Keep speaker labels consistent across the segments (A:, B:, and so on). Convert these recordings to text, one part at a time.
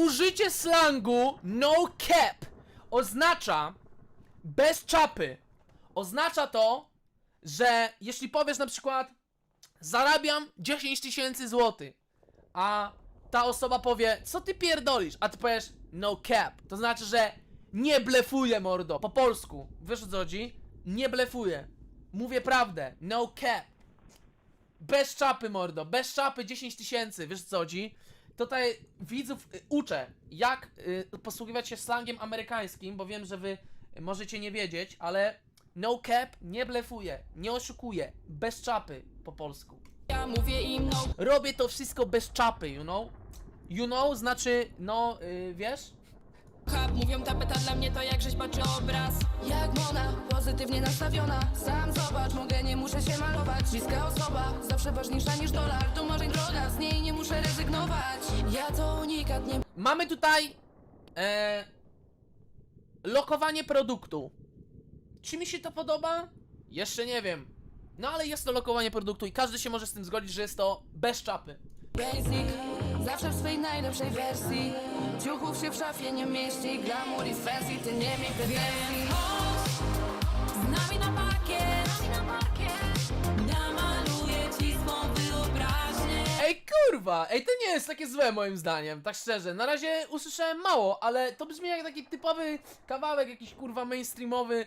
A: Użycie slangu no cap oznacza bez czapy. Oznacza to, że jeśli powiesz na przykład zarabiam 10 tysięcy złotych, a ta osoba powie, co ty pierdolisz, a ty powiesz no cap, to znaczy, że nie blefuję mordo, po polsku, wiesz o co chodzi? Nie blefuję, mówię prawdę, no cap. Bez czapy, mordo, bez czapy 10 tysięcy, wiesz co chodzi? Tutaj widzów y, uczę, jak y, posługiwać się slangiem amerykańskim, bo wiem, że wy możecie nie wiedzieć, ale no cap nie blefuje, nie oszukuje, bez czapy po polsku.
B: Ja mówię im no
A: Robię to wszystko bez czapy, you know? You know znaczy, no, y, wiesz?
B: Cap Mówią tapeta dla mnie to jak rzeźba czy obraz Jak Mona, pozytywnie nastawiona Sam zobacz, mogę, nie muszę się malować Bliska osoba, zawsze ważniejsza niż dolar To może droga, z niej nie muszę rezygnować Ja to unikat, nie
A: Mamy tutaj e, lokowanie produktu. Czy mi się to podoba? Jeszcze nie wiem. No ale jest to lokowanie produktu i każdy się może z tym zgodzić, że jest to bez czapy.
B: basic Zawsze w swej najlepszej wersji. Ciuchów się w szafie nie mieści. Glamour i fancy, ty nie miej pretensji. Z nami na parkiet Namaluję ci swą wyobraźnię
A: Ej kurwa, ej to nie jest takie złe moim zdaniem, tak szczerze. Na razie usłyszałem mało, ale to brzmi jak taki typowy kawałek jakiś kurwa mainstreamowy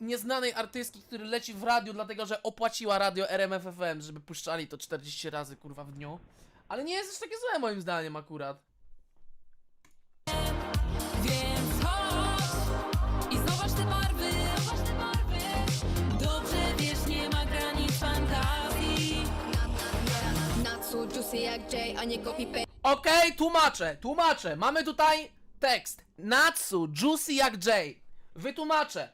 A: nieznanej artystki, który leci w radiu, dlatego że opłaciła radio RMFFM, żeby puszczali to 40 razy kurwa w dniu. Ale nie jest aż takie złe moim zdaniem akurat.
B: Więc chodź i zobacz te barwy Dobrze wiesz, nie ma granic fantazji
C: Not so juicy jak Jay, a nie copy paste.
A: Okej, tłumaczę, tłumaczę. Mamy tutaj tekst. Natsu, juicy jak Jay. Wytłumaczę.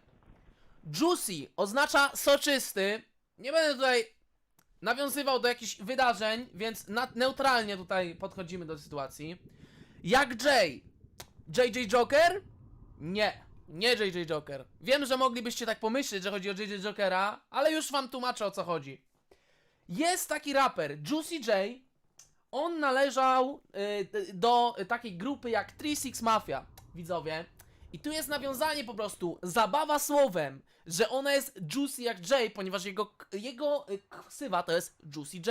A: Juicy oznacza soczysty. Nie będę tutaj nawiązywał do jakichś wydarzeń, więc na, neutralnie tutaj podchodzimy do sytuacji. Jak Jay. JJ Joker? Nie. Nie JJ Joker. Wiem, że moglibyście tak pomyśleć, że chodzi o JJ Jokera, ale już wam tłumaczę o co chodzi. Jest taki raper, Juicy J, on należał y, do takiej grupy jak 3-6 Mafia, widzowie. I tu jest nawiązanie po prostu, zabawa słowem, że ona jest juicy jak Jay, ponieważ jego, jego y, ksywa to jest Juicy J.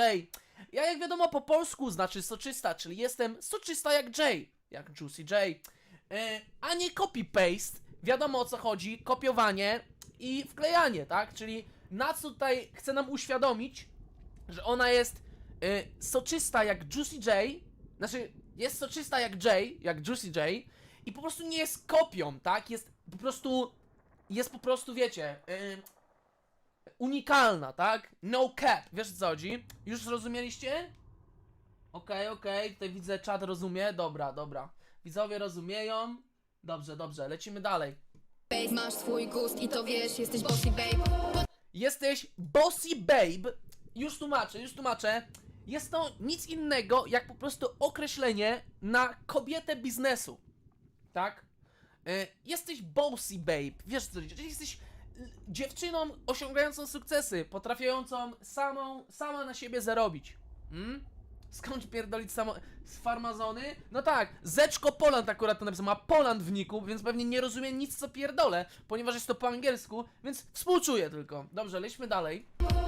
A: Ja jak wiadomo po polsku znaczy soczysta, czyli jestem soczysta jak Jay, jak Juicy J. Y, a nie copy-paste, wiadomo o co chodzi, kopiowanie i wklejanie, tak? Czyli na co tutaj chce nam uświadomić, że ona jest y, soczysta jak Juicy J, znaczy jest soczysta jak J, jak Juicy J i po prostu nie jest kopią, tak? Jest po prostu, jest po prostu, wiecie, y, unikalna, tak? No cap, wiesz o co chodzi? Już zrozumieliście? Okej, okej, tutaj widzę czat rozumie, dobra, dobra. Widzowie rozumieją, dobrze, dobrze, lecimy dalej.
C: Masz swój gust i to wiesz, jesteś bossy babe.
A: Jesteś bossy babe. Już tłumaczę, już tłumaczę. Jest to nic innego jak po prostu określenie na kobietę biznesu. Tak? Y, jesteś bossy babe. Wiesz co, czyli jesteś y, dziewczyną osiągającą sukcesy, potrafiącą samą, sama na siebie zarobić. Hmm? Skąd pierdolić samo z farmazony? No tak, Zeczko Poland akurat to napisał, ma Poland w niku, więc pewnie nie rozumie nic co pierdolę, ponieważ jest to po angielsku, więc współczuję tylko. Dobrze, lećmy dalej.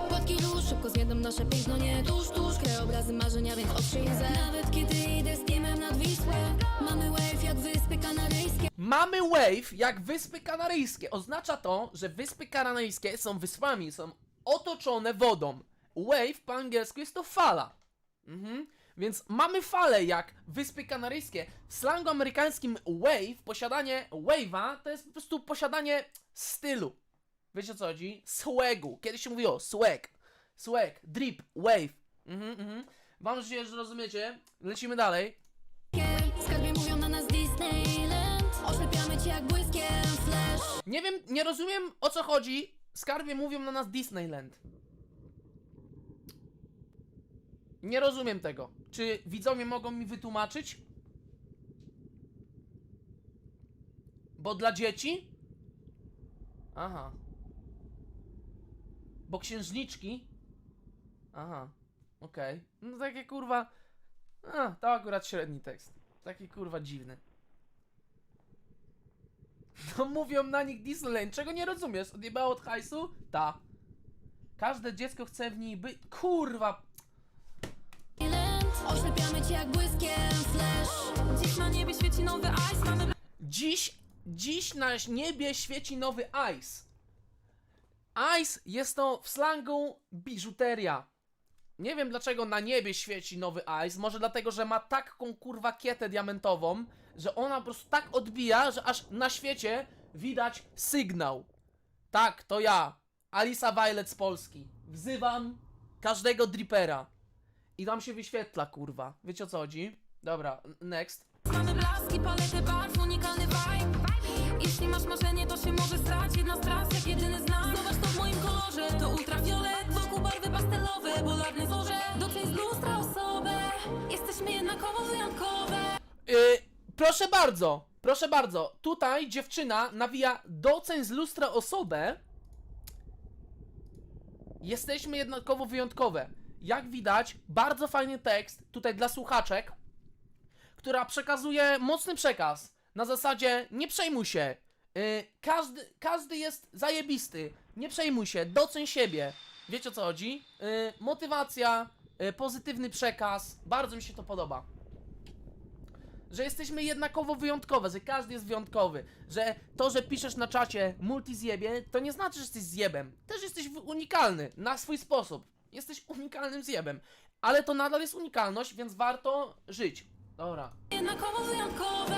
C: Płatki szybko zjedzą nasze piękno, nie tuż, tuż. Krajobrazy marzenia, więc ostrzyjże. Nawet kiedy idę z teamem nad Wisłę, mamy wave jak wyspy kanaryjskie.
A: Mamy wave jak Wyspy Kanaryjskie. Oznacza to, że Wyspy Kanaryjskie są wyspami, są otoczone wodą. Wave po angielsku jest to fala. Mhm. Więc mamy falę jak Wyspy Kanaryjskie. W slangu amerykańskim wave, posiadanie wave'a to jest po prostu posiadanie stylu. Wiecie o co chodzi? Swagu. Kiedyś się mówiło swag. Swag, drip, wave. Mhm, mhm. Mam nadzieję, że rozumiecie. Lecimy dalej.
C: Mówią na nas Disneyland. Cię jak błyskiem flash.
A: Nie wiem, nie rozumiem o co chodzi. Skarbie mówią na nas Disneyland. Nie rozumiem tego. Czy widzowie mogą mi wytłumaczyć? Bo dla dzieci? Aha. Bo księżniczki? Aha. Okej. No takie kurwa. A, to akurat średni tekst. Taki kurwa dziwny. No mówią na nich Disneyland, czego nie rozumiesz? Odjebało od hajsu? Ta. Każde dziecko chce w niej być. Kurwa!
C: Oślepiamy cię jak błyskiem flash
B: Dziś na niebie świeci nowy ice, mamy
A: Dziś, dziś na niebie świeci nowy ice. Ice jest to w slangu biżuteria. Nie wiem dlaczego na niebie świeci nowy ice. Może dlatego, że ma taką kurwa kietę diamentową, że ona po prostu tak odbija, że aż na świecie widać sygnał. Tak, to ja, Alisa Violet z Polski. Wzywam każdego dripera. I tam się wyświetla, kurwa. Wiecie o co chodzi? Dobra, next.
B: Blaski, palety barw, unikalny vibe. Jeśli masz marzenie, to się może stać. Jedna z tras, jak jedyny znak. Zobacz to w moim kolorze To ultraviolet, wokół barwy pastelowe Polarne zorze, doceń z lustra osobę Jesteśmy jednakowo wyjątkowe
A: Yy, proszę bardzo, proszę bardzo. Tutaj dziewczyna nawija doceń z lustra osobę. Jesteśmy jednakowo wyjątkowe. Jak widać, bardzo fajny tekst tutaj dla słuchaczek, która przekazuje mocny przekaz. Na zasadzie nie przejmuj się. Yy, każdy, każdy jest zajebisty. Nie przejmuj się, doceń siebie. Wiecie o co chodzi? Yy, motywacja, yy, pozytywny przekaz. Bardzo mi się to podoba że jesteśmy jednakowo wyjątkowe, że każdy jest wyjątkowy, że to, że piszesz na czacie multizjebie, to nie znaczy, że jesteś zjebem. Też jesteś unikalny na swój sposób. Jesteś unikalnym zjebem. Ale to nadal jest unikalność, więc warto żyć. Dobra.
B: Jednakowo wyjątkowe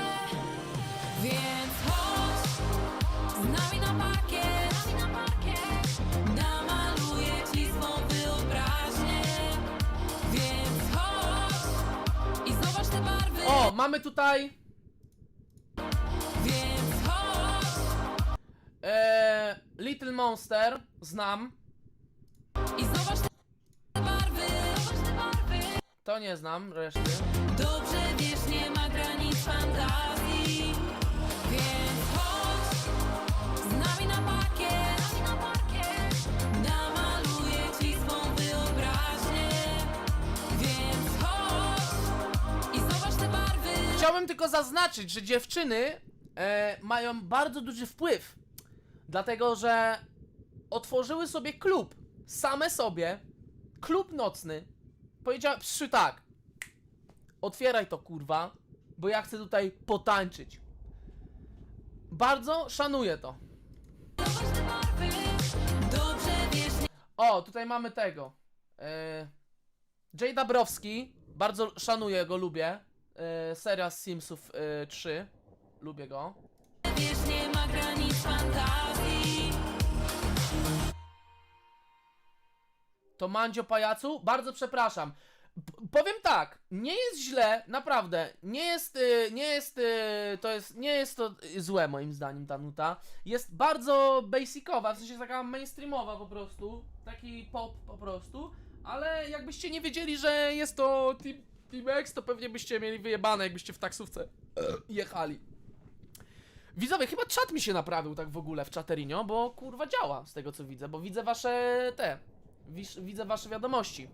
B: Więc chodź Z nami na parkiet Namaluję ci swą wyobraźnię Więc chodź I zobacz te barwy
A: O, mamy tutaj
B: Więc chodź
A: e, Little Monster, znam.
B: I zobacz te barwy Zobacz te barwy
A: To nie znam, reszty.
B: Dobrze wiesz, nie ma granic fantazji Więc chodź Z nami na Namaluję ci wyobraźnię Więc chodź I zobacz te barwy
A: Chciałbym tylko zaznaczyć, że dziewczyny e, mają bardzo duży wpływ. Dlatego, że otworzyły sobie klub. Same sobie. Klub nocny. Powiedziałem, przy tak. Otwieraj to kurwa, bo ja chcę tutaj potańczyć. Bardzo szanuję to. O, tutaj mamy tego. E, Jay Dabrowski. Bardzo szanuję go, lubię. E, seria z Simsów e, 3. Lubię go. To Mandzio Pajacu? Bardzo przepraszam. Powiem tak, nie jest źle, naprawdę. Nie jest, y, nie jest, y, to jest, nie jest to y, złe moim zdaniem ta nuta. Jest bardzo basicowa, w sensie taka mainstreamowa po prostu. Taki pop po prostu. Ale jakbyście nie wiedzieli, że jest to Team, team X, to pewnie byście mieli wyjebane, jakbyście w taksówce jechali. Widzowie, chyba czat mi się naprawił tak w ogóle w Chaterinio, bo kurwa działa z tego co widzę, bo widzę wasze te, widzę wasze wiadomości.